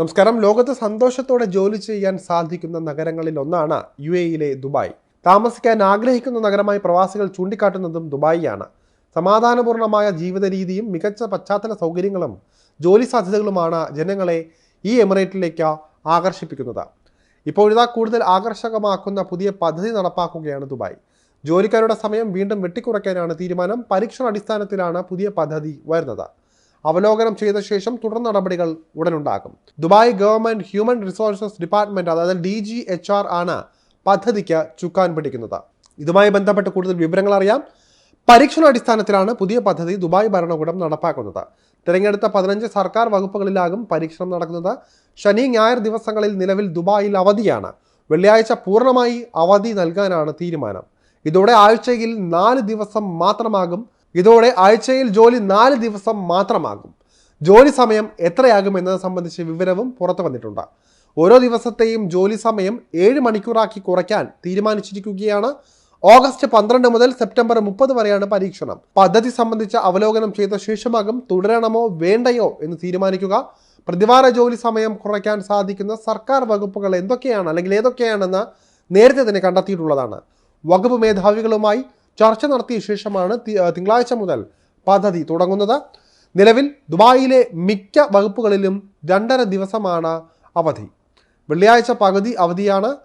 നമസ്കാരം. ലോകത്ത് സന്തോഷത്തോടെ ജോലി ചെയ്യാൻ സാധിക്കുന്ന നഗരങ്ങളിൽ ഒന്നാണ് യു എയിലെ ദുബായ്. താമസിക്കാൻ ആഗ്രഹിക്കുന്ന നഗരമായി പ്രവാസികൾ ചൂണ്ടിക്കാട്ടുന്നതും ദുബായിയാണ്. സമാധാനപൂർണമായ ജീവിത രീതിയും മികച്ച പശ്ചാത്തല സൗകര്യങ്ങളും ജോലി സാധ്യതകളുമാണ് ജനങ്ങളെ ഈ എമിറേറ്റിലേക്ക് ആകർഷിപ്പിക്കുന്നത്. ഇപ്പോഴിതാ കൂടുതൽ ആകർഷകമാക്കുന്ന പുതിയ പദ്ധതി നടപ്പാക്കുകയാണ് ദുബായ്. ജോലിക്കാരുടെ സമയം വീണ്ടും വെട്ടിക്കുറയ്ക്കാനാണ് തീരുമാനം. പരീക്ഷണ അടിസ്ഥാനത്തിലാണ് പുതിയ പദ്ധതി വരുന്നത്. അവലോകനം ചെയ്ത ശേഷം തുടർ നടപടികൾ ഉടനുണ്ടാകും. Dubai government human resources department അതായത് ഡി ജി എച്ച് ആർ ആണ് പദ്ധതിക്ക് ചുക്കാൻ പിടിക്കുന്നത്. ഇതുമായി ബന്ധപ്പെട്ട് കൂടുതൽ വിവരങ്ങൾ അറിയാം. പരീക്ഷണാടിസ്ഥാനത്തിലാണ് പുതിയ പദ്ധതി ദുബായ് ഭരണകൂടം നടപ്പാക്കുന്നത്. തിരഞ്ഞെടുത്ത പതിനഞ്ച് സർക്കാർ വകുപ്പുകളിലാകും പരീക്ഷണം നടക്കുന്നത്. ശനി ഞായർ ദിവസങ്ങളിൽ നിലവിൽ ദുബായിൽ അവധിയാണ്. വെള്ളിയാഴ്ച പൂർണമായി അവധി നൽകാനാണ് തീരുമാനം. ഇതോടെ ആഴ്ചയിൽ നാല് ദിവസം മാത്രമാകും ഇതോടെ ആഴ്ചയിൽ ജോലി നാല് ദിവസം മാത്രമാകും. ജോലി സമയം എത്രയാകും എന്നത് സംബന്ധിച്ച് വിവരവും പുറത്തു വന്നിട്ടുണ്ട്. ഓരോ ദിവസത്തെയും ജോലി സമയം ഏഴ് മണിക്കൂറാക്കി കുറയ്ക്കാൻ തീരുമാനിച്ചിരിക്കുകയാണ്. ഓഗസ്റ്റ് പന്ത്രണ്ട് മുതൽ സെപ്റ്റംബർ മുപ്പത് വരെയാണ് പരീക്ഷണം. പദ്ധതി സംബന്ധിച്ച അവലോകനം ചെയ്ത ശേഷമാകും തുടരണമോ വേണ്ടയോ എന്ന് തീരുമാനിക്കുക. പ്രതിവാര ജോലി സമയം കുറയ്ക്കാൻ സാധിക്കുന്ന സർക്കാർ വകുപ്പുകൾ എന്തൊക്കെയാണ് അല്ലെങ്കിൽ ഏതൊക്കെയാണെന്ന് നേരത്തെ തന്നെ കണ്ടെത്തിയിട്ടുള്ളതാണ്. വകുപ്പ് മേധാവികളുമായി ചർച്ച നടത്തിയ ശേഷമാണ് തിങ്കളാഴ്ച മുതൽ പദ്ധതി തുടങ്ങുന്നത്. നിലവിൽ ദുബായിലെ മിക്ക വകുപ്പുകളിലും രണ്ടര ദിവസമാണ് അവധി. വെള്ളിയാഴ്ച പകുതി അവധിയാണ്.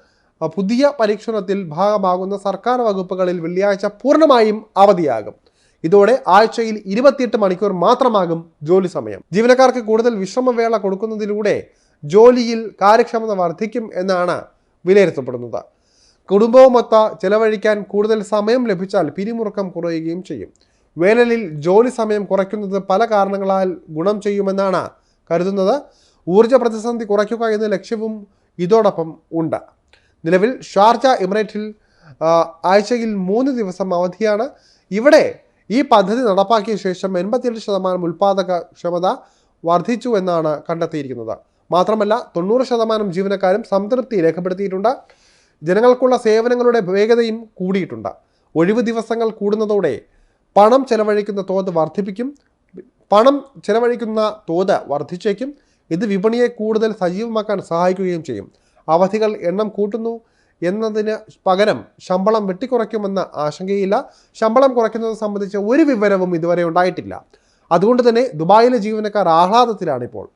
പുതിയ പരീക്ഷണത്തിൽ ഭാഗമാകുന്ന സർക്കാർ വകുപ്പുകളിൽ വെള്ളിയാഴ്ച പൂർണമായും അവധിയാകും. ഇതോടെ ആഴ്ചയിൽ ഇരുപത്തിയെട്ട് മണിക്കൂർ മാത്രമാകും ജോലി സമയം. ജീവനക്കാർക്ക് കൂടുതൽ വിശ്രമവേള കൊടുക്കുന്നതിലൂടെ ജോലിയിൽ കാര്യക്ഷമത വർദ്ധിക്കും എന്നാണ് വിലയിരുത്തപ്പെടുന്നത്. കുടുംബവുമൊത്ത ചെലവഴിക്കാൻ കൂടുതൽ സമയം ലഭിച്ചാൽ പിരിമുറുക്കം കുറയുകയും ചെയ്യും. വേനലിൽ ജോലി സമയം കുറയ്ക്കുന്നത് പല കാരണങ്ങളാൽ ഗുണം ചെയ്യുമെന്നാണ് കരുതുന്നത്. ഊർജ പ്രതിസന്ധി കുറയ്ക്കുക എന്ന ലക്ഷ്യവും ഇതോടൊപ്പം ഉണ്ട്. നിലവിൽ ഷാർജ എമിറേറ്റിൽ ആഴ്ചയിൽ മൂന്ന് ദിവസം അവധിയാണ്. ഇവിടെ ഈ പദ്ധതി നടപ്പാക്കിയ ശേഷം എൺപത്തിയെട്ട് ശതമാനം ഉൽപ്പാദക ക്ഷമത വർദ്ധിച്ചു എന്നാണ് കണ്ടെത്തിയിരിക്കുന്നത്. മാത്രമല്ല തൊണ്ണൂറ് ശതമാനം ജീവനക്കാരും സംതൃപ്തി രേഖപ്പെടുത്തിയിട്ടുണ്ട്. ജനങ്ങൾക്കുള്ള സേവനങ്ങളുടെ വേഗതയും കൂടിയിട്ടുണ്ട്. ഒഴിവ് ദിവസങ്ങൾ കൂടുന്നതോടെ പണം ചെലവഴിക്കുന്ന തോത് വർദ്ധിപ്പിക്കും. പണം ചെലവഴിക്കുന്ന തോത് വർദ്ധിച്ചേക്കും. ഇത് വിപണിയെ കൂടുതൽ സജീവമാക്കാൻ സഹായിക്കുകയും ചെയ്യും. അവധികൾ എണ്ണം കൂട്ടുന്നു എന്നതിന് പകരം ശമ്പളം വെട്ടിക്കുറയ്ക്കുമെന്ന ആശങ്കയില്ല. ശമ്പളം കുറയ്ക്കുന്നത് സംബന്ധിച്ച് ഒരു വിവരവും ഇതുവരെ ഉണ്ടായിട്ടില്ല. അതുകൊണ്ട് തന്നെ ദുബായിലെ ജീവനക്കാർ ആഹ്ലാദത്തിലാണ് ഇപ്പോൾ.